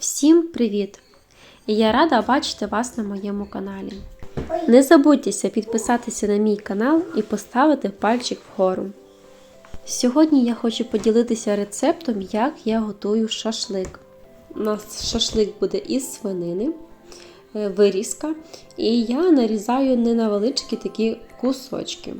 Всім привіт! Я рада бачити вас на моєму каналі. Не забудьтеся підписатися на мій канал і поставити пальчик вгору. Сьогодні я хочу поділитися рецептом, як я готую шашлик. У нас шашлик буде із свинини, е, вирізка, і я нарізаю невеличкі такі кусочки.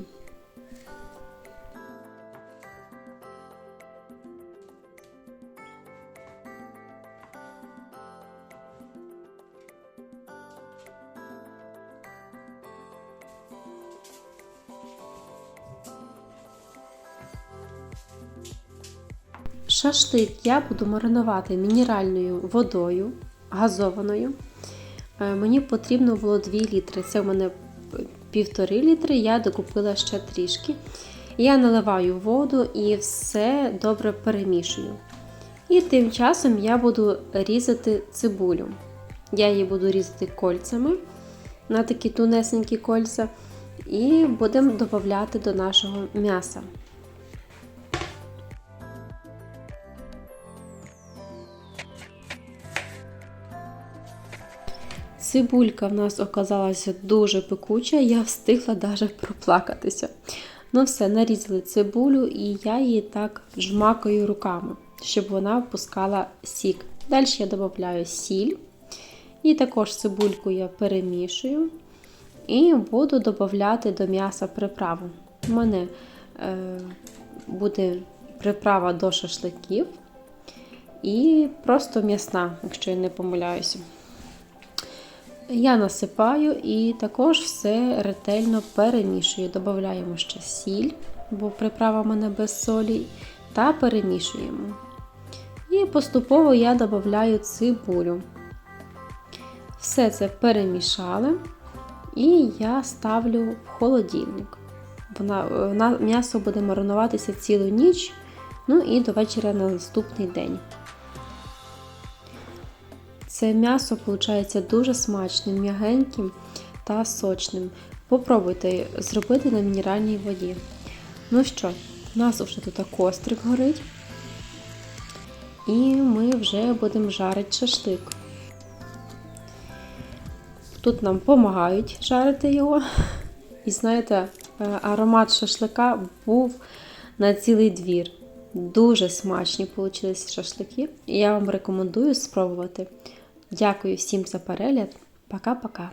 Шашлик я буду маринувати мінеральною водою газованою. Е, Мені потрібно було 2 літри. Це в мене півтори літри, я докупила ще трішки. Я наливаю воду і все добре перемішую. І тим часом я буду різати цибулю. Я її буду різати кольцями на такі тунесенькі кольця. І будемо додати до нашого м'яса. Цибулька в нас оказалася дуже пекуча, я встигла навіть проплакатися. Ну все, нарізали цибулю і я її так жмакаю руками, щоб вона впускала сік. Далі я додаю сіль. І також цибульку я перемішую і буду додати до м'яса приправу. У мене е, буде приправа до шашликів і просто м'ясна, якщо я не помиляюся. Я насипаю і також все ретельно перемішую. Додаємо ще сіль, бо приправа в мене без солі, та перемішуємо. І поступово я додаю цибулю. Все це перемішали, і я ставлю в холодильник. Вона, М'ясо буде маринуватися цілу ніч, ну і до вечора на наступний день. Це м'ясо виходить дуже смачним, м'ягеньким та сочним. Попробуйте зробити на мінеральній воді. Ну що, у нас вже тут кострик горить. І ми вже будемо жарити шашлик. Тут нам допомагають жарити його. І знаєте, аромат шашлика був на цілий двір. Дуже смачні вийшли шашлики. І я вам рекомендую спробувати. Дякую всім за перегляд. Пока-пока.